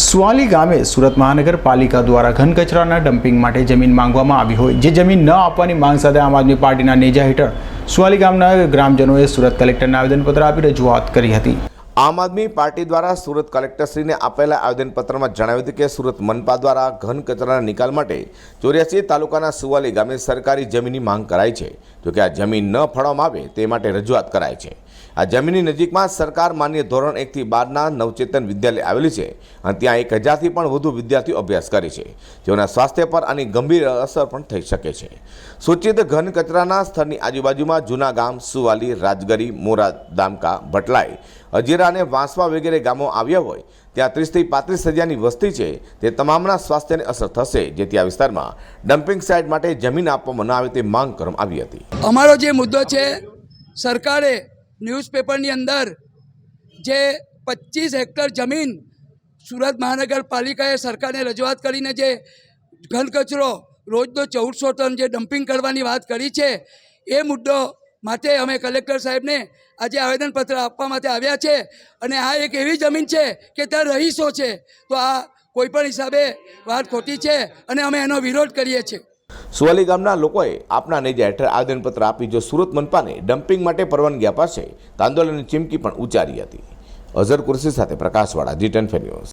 સુવાલી ગામે સુરત મહાનગરપાલિકા દ્વારા ઘન કચરાના ડમ્પિંગ માટે જમીન માંગવામાં આવી હોય, જે જમીન ન આપવાની માંગ સાથે આમ આદમી પાર્ટીના નેજા હેઠળ સુવાલી ગામના ગ્રામજનોએ સુરત કલેક્ટરને આવેદનપત્ર આપી રજૂઆત કરી હતી. આમ આદમી પાર્ટી દ્વારા સુરત કલેક્ટરશ્રીને આપેલા આવેદનપત્રમાં જણાવ્યું હતું કે સુરત મનપા દ્વારા ઘન કચરાના નિકાલ માટે ચોર્યાસી તાલુકાના સુવાલી ગામે સરકારી જમીનની માંગ કરાઈ છે. જોકે આ જમીન ન ફાળવવામાં આવે તે માટે રજૂઆત કરાઈ છે. આ જમીનની નજીકમાં સરકાર માન્ય ધોરણ એકથી બારના નવચેતન વિદ્યાલય આવેલી છે અને ત્યાં એક હજારથી પણ વધુ વિદ્યાર્થીઓ અભ્યાસ કરે છે. જેઓના સ્વાસ્થ્ય પર આની ગંભીર અસર પણ થઈ શકે છે. સૂચિત ઘન કચરાના સ્થળની આજુબાજુમાં જૂના ગામ સુવાલી, રાજગરી, મોરા, દામકા, ભટલાઈ, અજીરા અને વાંસવા વગેરે ગામો આવ્યા હોય, ત્યાં ત્રીસથી પાંત્રીસ હજારની વસ્તી છે. તે તમામના સ્વાસ્થ્યને અસર થશે, જેથી આ વિસ્તારમાં ડમ્પિંગ સાઇટ માટે જમીન આપવામાં ન આવે તે માંગ કરવામાં આવી હતી. અમારો જે મુદ્દો છે, સરકારે ન્યૂઝપેપરની અંદર જે પચીસ હેક્ટર જમીન સુરત મહાનગરપાલિકાએ સરકારને રજૂઆત કરીને જે ઘન કચરો રોજનો ચૌદસો ટન જે ડમ્પિંગ કરવાની વાત કરી છે, એ મુદ્દો માટે અમે કલેક્ટર સાહેબને આજે આવેદનપત્ર આપવા માટે આવ્યા છે. અને આ એક એવી જમીન છે કે ત્યાં રહીશો છે. તો આ કોઈપણ હિસાબે વાત ખોટી છે અને અમે એનો વિરોધ કરીએ છીએ. સુવાલી ગામના લોકોએ આપના નેજા હેઠળ આવેદનપત્ર આપી જો સુરત મનપાને ડમ્પિંગ માટે પરવાનગી અપાશે તો આંદોલનની ચીમકી પણ ઉચ્ચારી હતી. અઝર કુર્સી સાથે પ્રકાશવાળા જી ટેન ન્યૂઝ.